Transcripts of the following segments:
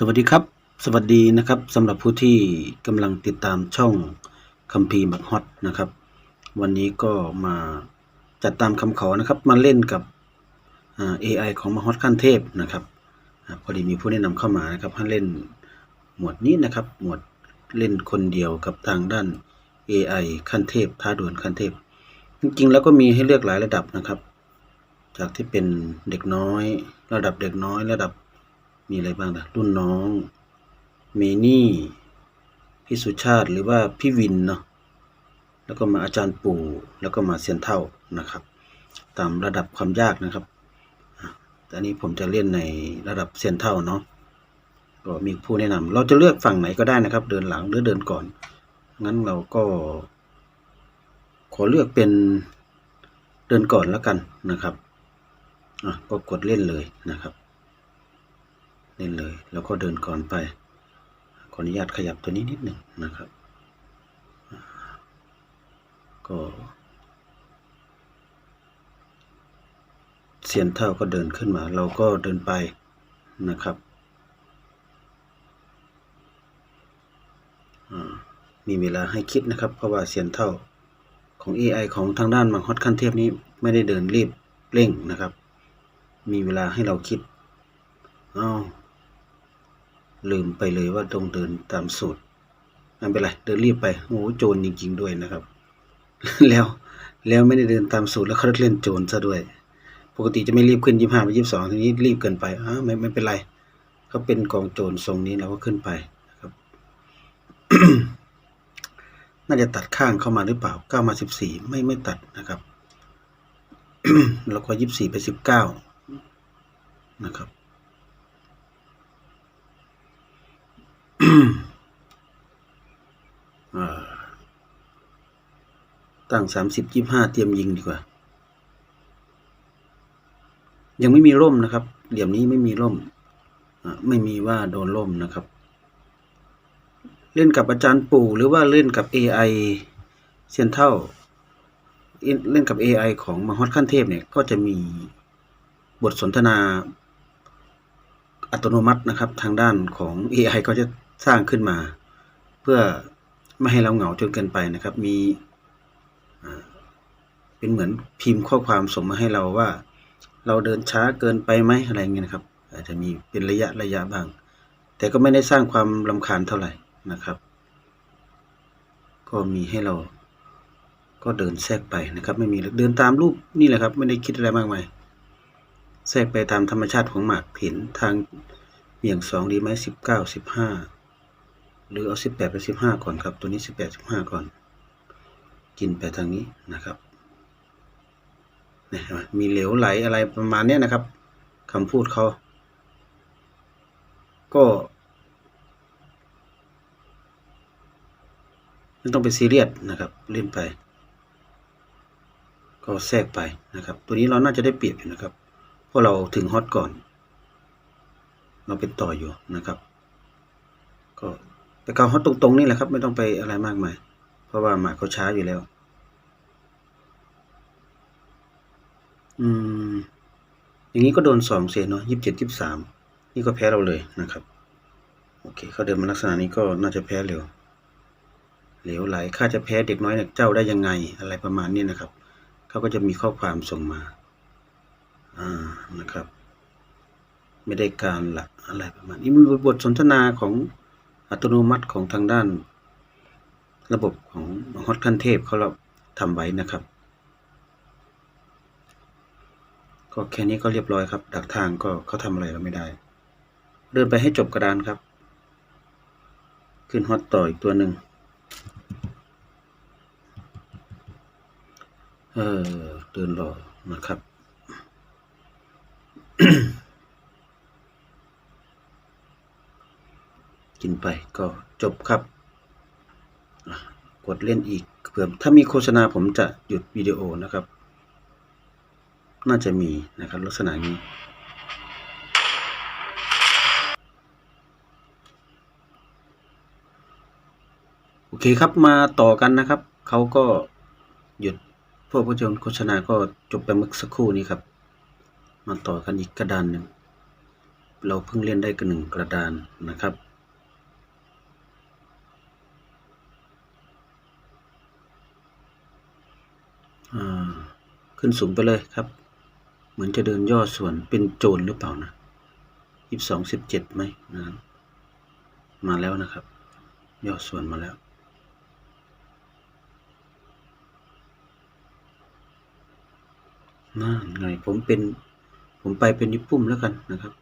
สวัสดีครับ สวัสดีนะครับสำหรับผู้ที่กำลังติดตามช่องคัมภีร์บักฮอตนะครับ วันนี้ก็มาจัดตามคำขอนะครับ มาเล่นกับอ่า AI ของมักฮอตขั้นเทพนะครับพอดีมีผู้แนะนำเข้ามานะครับให้เล่นหมวดนี้นะครับ หมวดเล่นคนเดียวกับทางด้าน AI ขั้นเทพ ท้าดวลขั้นเทพ จริงๆ แล้วก็มีให้เลือกหลายระดับนะครับ จากที่เป็นเด็กน้อย ระดับเด็กน้อยระดับ มีอะไรบ้างนะรุ่นน้องเมนี่พี่สุชาติหรือว่าพี่วินเนาะแล้วก็มาอาจารย์ปู่แล้วก็มาเซียนเท่านะครับ ตามระดับความยากนะครับแต่นี้ผมจะเล่นในระดับเซียนเท่าเนาะก็มีผู้แนะนำเราจะเลือกฝั่งไหนก็ได้นะครับ เดินหลังหรือเดินก่อน งั้นเราก็ ขอเลือกเป็นเดินก่อนแล้วกันนะครับอะก็กดเล่นเลยนะครับ เล่นเลย แล้วก็เดินก่อนไป ขออนุญาตขยับตัวนี้นิดหนึ่งนะครับ ก็เสียนเท่าก็เดินขึ้นมา เราก็เดินไปนะครับ มีเวลาให้คิดนะครับ เพราะว่าเสียนเท่าของ AI ของทางด้านมังฮอตขั้นเทพนี้ไม่ได้เดินรีบเร่งนะครับ มีเวลาให้เราคิดอ้าว ลืมไปเลยว่าต้องเดินตามสูตรไม่เป็นไรเดินรีบไปโอ้โจรจริง ๆ ด้วยนะครับ แล้วแล้วไม่ได้เดินตามสูตรแล้วเขาเล่นโจรซะด้วย ปกติจะไม่รีบขึ้นยี่ห้าไปยี่สองทีนี้รีบเกินไปอ้าไม่ไม่เป็นไรเขาเป็นกองโจรทรงนี้เราก็ขึ้นไปนะครับ น่าจะตัดข้างเข้ามาหรือเปล่าเก้ามาสิบสี่ไม่ไม่ตัดนะครับแล้วก็ยี่สี่ไปสิบเก้านะครับ อ่า ตั้งสามสิบยี่ห้าเตรียมยิงดีกว่า ยังไม่มีร่มนะครับ เหลี่ยมนี้ไม่มีร่ม ไม่มีว่าโดนร่มนะครับ เล่นกับอาจารย์ปู่ หรือว่าเล่นกับ AI เซียนเท่า เล่นกับ AI ของมหาขั้นเทพเนี่ย ก็จะมีบทสนทนาอัตโนมัตินะครับ ทางด้านของ AI ก็จะ สร้างขึ้นมา เพื่อไม่ให้เราเหงาจนเกินไปนะครับ มีเป็นเหมือนพิมพ์ข้อความส่งมาให้เราว่า เราเดินช้าเกินไปไหมอะไรเงี้ยนะครับ อาจจะมีเป็นระยะระยะบ้าง แต่ก็ไม่ได้สร้างความลำคาญเท่าไหร่นะครับ ก็มีให้เราก็เดินแทรกไปนะครับ ไม่มีเดินตามรูปนี่แหละครับ ไม่ได้คิดอะไรมากมายแทรกไปตามธรรมชาติของหมากเห็นทางเบี่ยงสองดีไหมสิบเก้าสิบห้า หรือเอาสิบแปดไปสิบห้าก่อนครับ ตัวนี้สิบแปดสิบห้าก่อน กินไปทางนี้นะครับนี่ยเห็นไหมมีเหลวไหลอะไรประมาณเนี้ยนะครับคำพูดเขา ก็ไม่ต้องไปซีเรียสนะครับ เล่นไป ก็แทรกไปนะครับ ตัวนี้เราน่าจะได้เปรียบอยู่นะครับ เพราะเราถึงฮอตก่อน เราเป็นต่ออยู่นะครับ ก็ ไปเกาฮอตตรงๆนี่แหละครับ ไม่ต้องไปอะไรมากมาย เพราะว่าหมากเขาช้าอยู่แล้ว อืม อย่างนี้ก็โดนสองเซนเนาะยี่สิบเจ็ดยี่สิบสามนี่ก็แพ้เราเลยนะครับ โอเคเขาเดินมาลักษณะนี้ก็น่าจะแพ้เร็วเหลวไหลข้าจะแพ้เด็กน้อยเนี่ยเจ้าได้ยังไงอะไรประมาณนี้นะครับเขาก็จะมีข้อความส่งมา อ่านะครับ ไม่ได้การละอะไรประมาณนี้มีบทสนทนาของ อัตโนมัติของทางด้าน ระบบของฮอตคันเทพเขาเราทำไว้นะครับ ก็แค่นี้ก็เรียบร้อยครับ ดักทางก็เขาทำอะไรเราไม่ได้ เดินไปให้จบกระดานครับ ขึ้นฮอตต่ออีกตัวหนึ่งเออเดินรอนะครับ กินไปก็จบครับ กดเล่นอีกเผื่อถ้ามีโฆษณาผมจะหยุดวิดีโอนะครับ น่าจะมีนะครับลักษณะนี้ โอเคครับมาต่อกันนะครับ เขาก็หยุดพวกภาพยนโฆษณาก็จบไปเมื่อสักครู่นี้ครับ มาต่อกันอีกกระดานหนึ่ง เราเพิ่งเล่นได้กันหนึ่งกระดานนะครับ อ่า ขึ้นสูงไปเลยครับ เหมือนจะเดินย่อส่วนเป็นโจรหรือเปล่านะยี่สองสิบเจ็ดไหมนะมาแล้วนะครับ ย่อส่วนมาแล้วน่าไงผมเป็น ผมไปเป็นนิปปุ่มแล้วกันนะครับ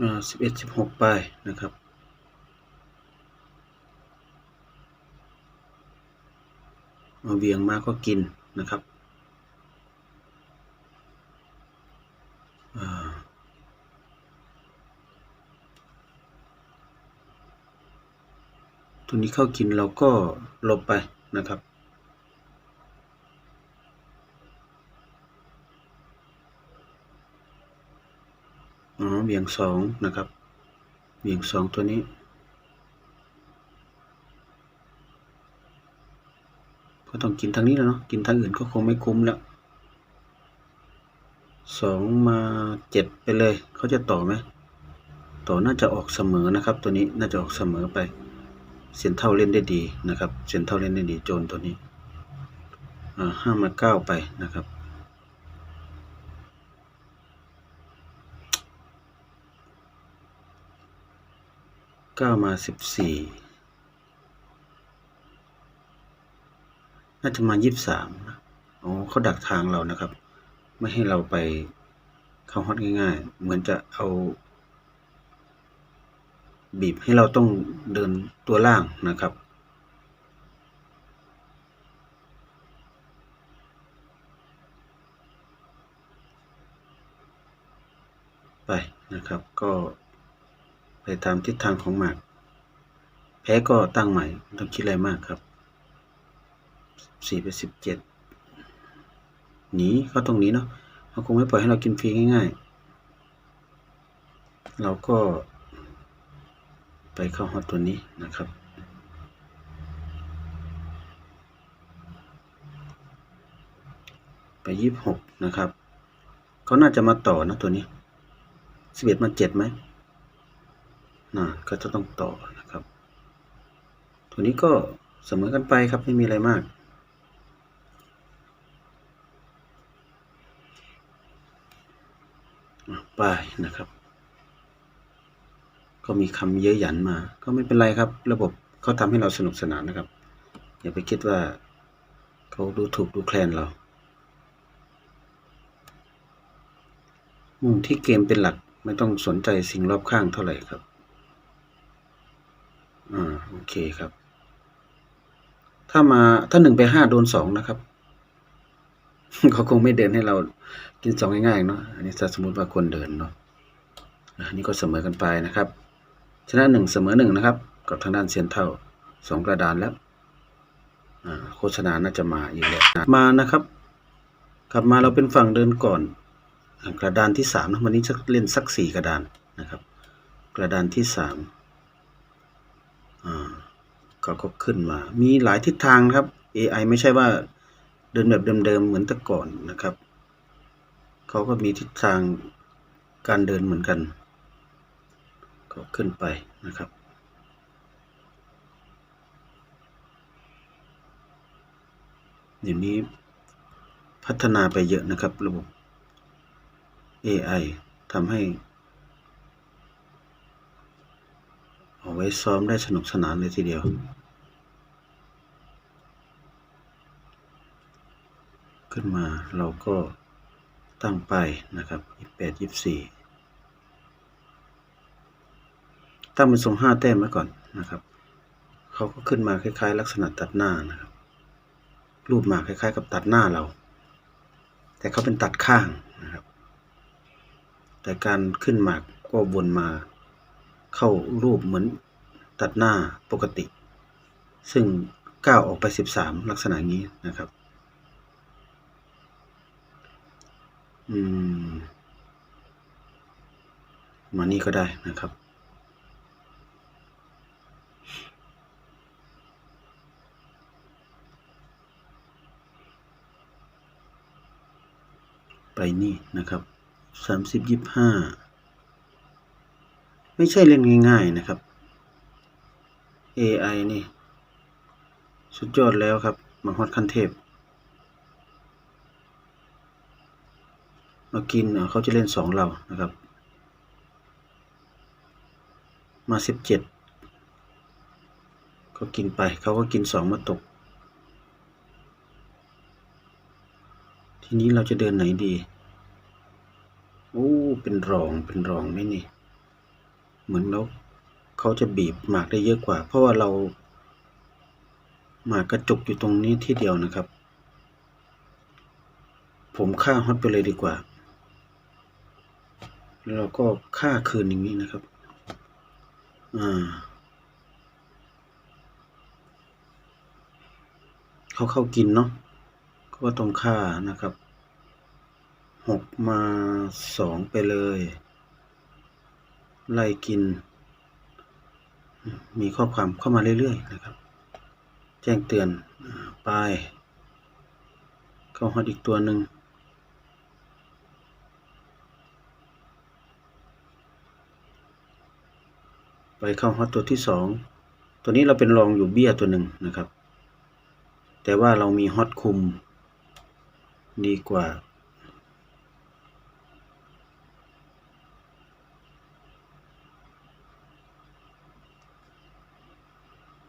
อ่าสิบเอ็ดสิบหกไปนะครับ เอาเวียงมาก็กินนะครับตัวนี้เข้ากินเราก็ลบไปนะครับอ๋อเบี่ยงสองนะครับ เบี่ยงสองตัวนี้ ก็ต้องกินทางนี้แล้วเนาะกินทางอื่นก็คงไม่คุ้มแล้วสองมาเจ็ดไปเลย เขาจะต่อไหมต่อน่าจะออกเสมอนะครับ ตัวนี้น่าจะออกเสมอไป เสียนเท่าเล่นได้ดีนะครับ เสียนเท่าเล่นได้ดีโจนตัวนี้ห้ามาเก้าไปนะครับ เก้ามาสิบสี่ น่าจะมายี่สิบสามอ๋อเขาดักทางเรานะครับ ไม่ให้เราไปเข้าฮอตง่าย ๆ เหมือนจะเอา บีบให้เราต้องเดินตัวล่างนะครับไปนะครับก็ไปตามทิศทางของหมาก แพ้ก็ตั้งใหม่ไม่ต้องคิดอะไรมากครับ สี่ไปสิบเจ็ดหนีเขาตรงนี้เนาะเขาคงไม่ปล่อยให้เรากินฟรีง่ายๆ เราก็ไปเข้าฮอตตัวนี้นะครับ ไปยี่สิบหกนะครับ เขาน่าจะมาต่อนะตัวนี้สิบเอ็ดมาเจ็ดไหมน่าก็จะต้องต่อนะครับ ตัวนี้ก็เสมอกันไปครับไม่มีอะไรมาก อะไปนะครับ ก็มีคำเยอะหยันมา ก็ไม่เป็นไรครับ ระบบเขาทำให้เราสนุกสนานนะครับ อย่าไปคิดว่าเขาดูถูกดูแคลนเรามุ่งที่เกมเป็นหลักไม่ต้องสนใจสิ่งรอบข้างเท่าไหร่ครับ อ่า โอเคครับ ถ้ามาถ้าหนึ่งไปห้าโดนสองนะครับ เขาคงไม่เดินให้เรากินสองง่ายๆเนาะอันนี้ถ้าสมมติว่าคนเดินเนาะอันนี้ก็เสมอกันไปนะครับ ชนะหนึ่งเสมอหนึ่งนะครับ กับทางด้านเซียนเท่าสองกระดานแล้วโฆษณาน่าจะมาอีกแล้วมานะครับ กลับมาเราเป็นฝั่งเดินก่อน กระดานที่สามนะวันนี้จะเล่นสักสี่กระดานนะครับ กระดานที่สามอ่าก็ขึ้นมา มีหลายทิศทางครับ AI ไม่ใช่ว่า เดินแบบเดิมๆเหมือนแต่ก่อนนะครับเขาก็มีทิศทางการเดินเหมือนกัน ก็ขึ้นไปนะครับ เดี๋ยวนี้พัฒนาไปเยอะนะครับ ระบบ AI ทำให้ เอาไว้ซ้อมได้สนุกสนานเลยทีเดียว ขึ้นมาเราก็ตั้งไปนะครับยี่แปดยี่สี่ตั้งเป็นทรงห้าแต้มไว้ก่อนนะครับเขาก็ขึ้นมาคล้ายๆ ลักษณะตัดหน้านะครับ รูปมาคล้ายๆ กับตัดหน้าเรา แต่เขาเป็นตัดข้างนะครับ แต่การขึ้นหมากก็วนมาเข้ารูปเหมือนตัดหน้าปกติ ซึ่งก้าวออกไปสิบสามลักษณะนี้นะครับ อืม มานี่ก็ได้นะครับ ไปนี่นะครับสามสิบยี่ห้าไม่ใช่เล่นง่ายๆนะครับ AI นี่ สุดยอดแล้วครับ มาฮอดขั้นเทพ มากินเขาจะเล่นสองเรานะครับ มาสิบเจ็ดก็กินไปเขาก็กินสองมาตก ทีนี้เราจะเดินไหนดีโอ้เป็นรองเป็นรองไหมนี่ เหมือนแล้วเขาจะบีบหมากได้เยอะกว่า เพราะว่าเราหมากกระจุกอยู่ตรงนี้ที่เดียวนะครับ ผมฆ่าฮอตไปเลยดีกว่า แล้วเราก็ฆ่าคืนอย่างนี้นะครับ อ่า เขาเข้ากินเนาะ ก็ต้องฆ่านะครับหกมาสองไปเลย ไล่กิน มีข้อความเข้ามาเรื่อยๆนะครับ แจ้งเตือนอ่าไป เข้าฮอตอีกตัวหนึ่ง ไปเข้าฮอตตัวที่สองตัวนี้เราเป็นรองอยู่เบี้ยตัวหนึ่งนะครับ แต่ว่าเรามีฮอตคุมดีกว่า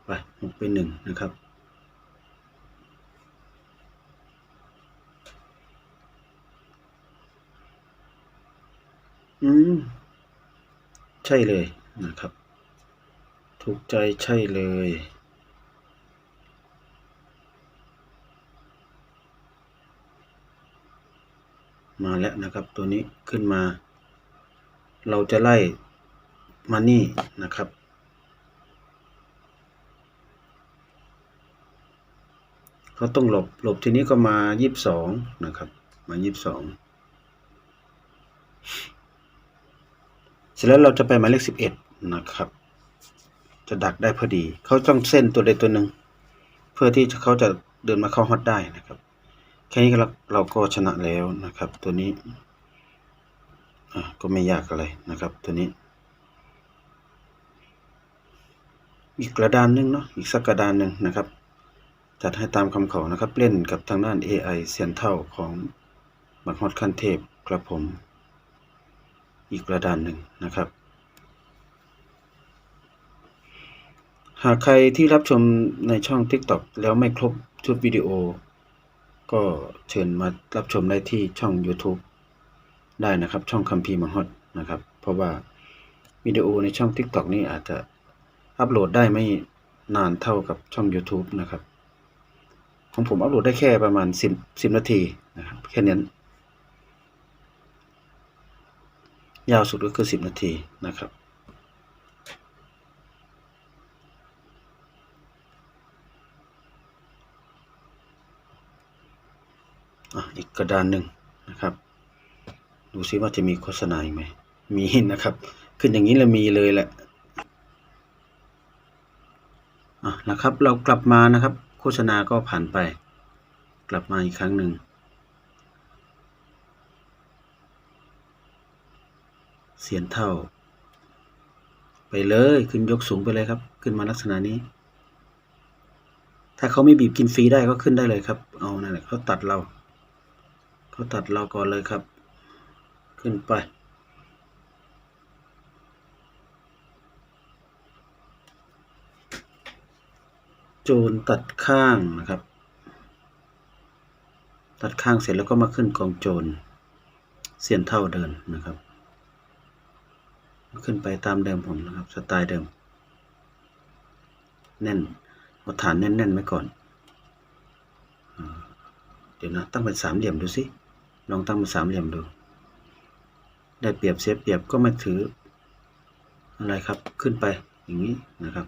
ไปหกไปหนึ่งนะครับอืม ใช่เลยนะครับ ถูกใจใช่เลย มาแล้วนะครับตัวนี้ขึ้นมา เราจะไล่มานี่นะครับ เขาต้องหลบหลบทีนี้ก็มายี่สิบสองนะครับ มายี่สิบสองเสร็จแล้วเราจะไปหมายเลขสิบเอ็ดนะครับ จะดักได้พอดี เขาต้องเส้นตัวใดตัวหนึ่ง เพื่อที่เขาจะเดินมาเข้าฮอตได้นะครับ แค่นี้เราเราก็ชนะแล้วนะครับ ตัวนี้ก็ไม่ยากอะไรนะครับ ตัวนี้ อีกกระดานหนึ่งเนาะอีกสักกระดานหนึ่งนะครับ จัดให้ตามคำขอนะครับ เล่นกับทางด้าน AI เสียนเท่าของบักฮอตคันเทพครับผม อีกกระดานหนึ่งนะครับ หากใครที่รับชมในช่อง TikTok แล้วไม่ครบชุดวิดีโอ ก็เชิญมารับชมได้ที่ช่อง YouTube ได้นะครับ ช่องคัมภีร์มังฮอดนะครับ เพราะว่าวิดีโอในช่อง TikTok นี่อาจจะอัปโหลดได้ไม่นานเท่ากับช่อง YouTube นะครับ ของผมอัปโหลดได้แค่ประมาณ 10 10นาทีนะครับ แค่นั้น ยาวสุดก็คือ 10 นาทีนะครับ อีกกระดานหนึ่งนะครับ ดูซิว่าจะมีโฆษณาอีกไหมมีนะครับ ขึ้นอย่างนี้แล้วมีเลยแหละอะนะครับ เรากลับมานะครับ โฆษณาก็ผ่านไป กลับมาอีกครั้งหนึ่งเสียนเท่า ไปเลยขึ้นยกสูงไปเลยครับ ขึ้นมาลักษณะนี้ ถ้าเขาไม่บีบกินฟรีได้ก็ขึ้นได้เลยครับ เอานั่นแหละเขาตัดเรา เขาตัดเราก่อนเลยครับ ขึ้นไปโจรตัดข้างนะครับ ตัดข้างเสร็จแล้วก็มาขึ้นกองโจรเสียนเท่าเดินนะครับ ขึ้นไปตามเดิมผมนะครับ สไตล์เดิม แน่นเอาฐานแน่นๆไว้ก่อนเดี๋ยวนะตั้งเป็นสามเหลี่ยมดูสิ ลองตั้งเป็นสามเหลี่ยมดู ได้เปรียบเสียเปรียบก็ไม่ถือ อะไรครับขึ้นไปอย่างนี้นะครับ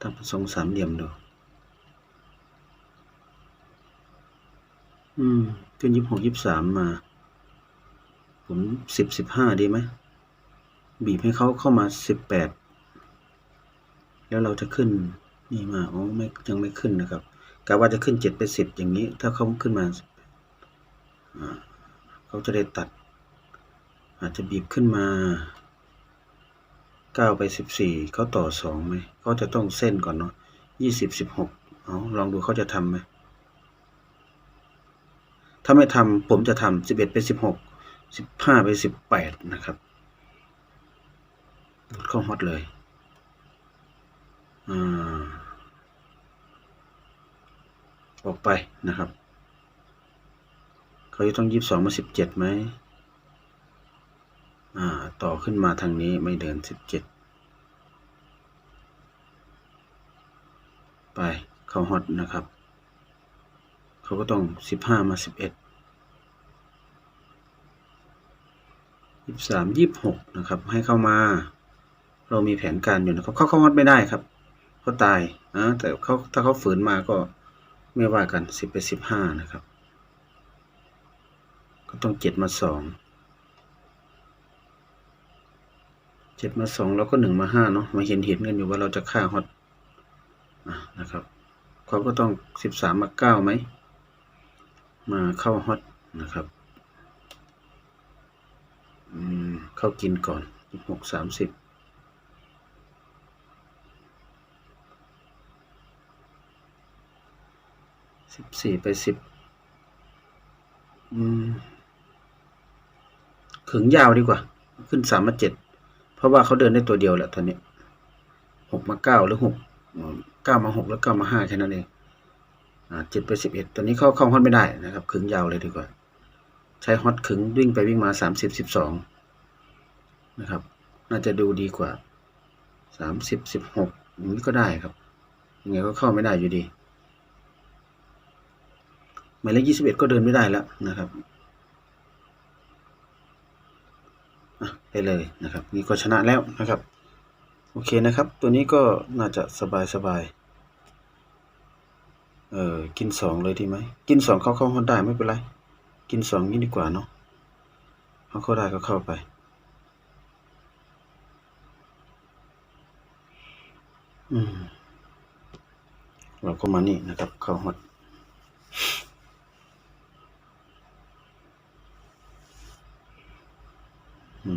ตั้งเป็นทรงสามเหลี่ยมดู อืมขึ้นยี่สิบหกยี่สิบสามมา ผมสิบสิบห้าดีไหมบีบให้เขาเข้ามาสิบแปดแล้วเราจะขึ้นนี่มาอ๋อไม่ยังไม่ขึ้นนะครับกะว่าจะขึ้นเจ็ดไปสิบอย่างนี้ ถ้าเขาขึ้นมา เขาจะได้ตัด อาจจะบีบขึ้นมาเก้าไปสิบสี่เขาต่อสองไหมเขาจะต้องเส้นก่อนเนาะยี่สิบสิบหกเอาลองดูเขาจะทำไหมถ้าไม่ทำผมจะทำสิบเอ็ดไปสิบหกสิบห้าไปสิบแปดนะครับเข้าฮอตเลยอ่าออกไปนะครับ เขาจะต้องยี่สิบสองมาสิบเจ็ดไหมอ่า ต่อขึ้นมาทางนี้ไม่เดินสิบเจ็ดไป เขาฮอตนะครับ เขาก็ต้องสิบห้ามาสิบเอ็ดยี่สามยี่หกนะครับ ให้เข้ามา เรามีแผนการอยู่นะครับ เขาเข้าฮอตไม่ได้ครับเขาตายนะแต่เขาถ้าเขาฝืนมาก็ไม่ว่ากันสิบไปสิบห้านะครับ ก็ต้องเจ็ดมาสองเจ็ดมาสองแล้วก็หนึ่งมาห้าเนาะมาเห็นเห็นกันอยู่ว่าเราจะฆ่าฮอตอะนะครับเขาก็ต้องสิบสามมาเก้าไหมมาเข้าฮอตนะครับอืมเข้ากินก่อนยี่หกสามสิบสิบสี่ไปสิบอืม ขึงยาวดีกว่า ขึ้นสามมาเจ็ดเพราะว่าเขาเดินได้ตัวเดียวแหละตอนนี้หกมาเก้าหรือหกเก้ามาหกแล้วเก้ามาห้าแค่นั้นเองเจ็ดไปสิบเอ็ดตอนนี้เข้าเข้าฮอตไม่ได้นะครับขึงยาวเลยดีกว่า ใช้ฮอตขึงวิ่งไปวิ่งมาสามสิบสิบสองนะครับ น่าจะดูดีกว่าสามสิบสิบหกอย่างนี้ก็ได้ครับยังไงก็เข้าไม่ได้อยู่ดีหมายเลขยี่สิบเอ็ดก็เดินไม่ได้แล้วนะครับ อะ ไปเลยนะครับ นี่ก็ชนะแล้วนะครับ โอเคนะครับ ตัวนี้ก็น่าจะสบายสบายเออกินสองเลยดีไหมกินสองเข้าเข้าฮอตได้ไม่เป็นไร กินสองนี่ดีกว่าเนาะเขาเข้าได้ก็เข้าไปอืมเราก็มานี่นะครับ เข้าฮอตอืม ถ้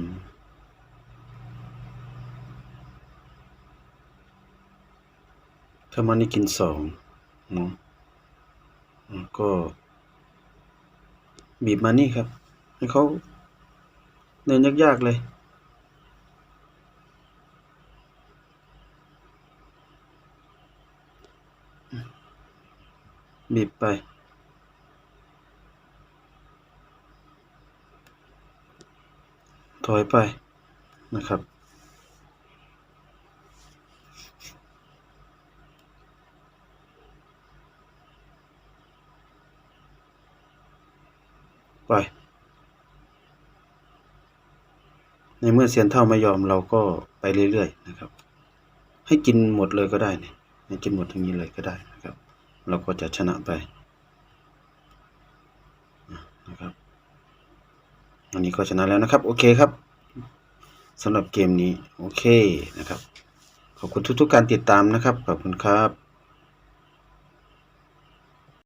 ามันนี่กินสองเนาะก็ บีบมานี่ครับ ให้เขาเดินยากๆเลยบีบไป ถอยไปนะครับ ไป ในเมื่อเซียนเท่าไม่ยอมเราก็ไปเรื่อยๆนะครับ ให้กินหมดเลยก็ได้เนี่ยให้กินหมดทั้งนี้เลยก็ได้นะครับ เราก็จะชนะไปนะครับ อันนี้ก็ชนะแล้วนะครับ โอเคครับสำหรับเกมนี้ โอเคนะครับ ขอบคุณทุกๆการติดตามนะครับ ขอบคุณครับ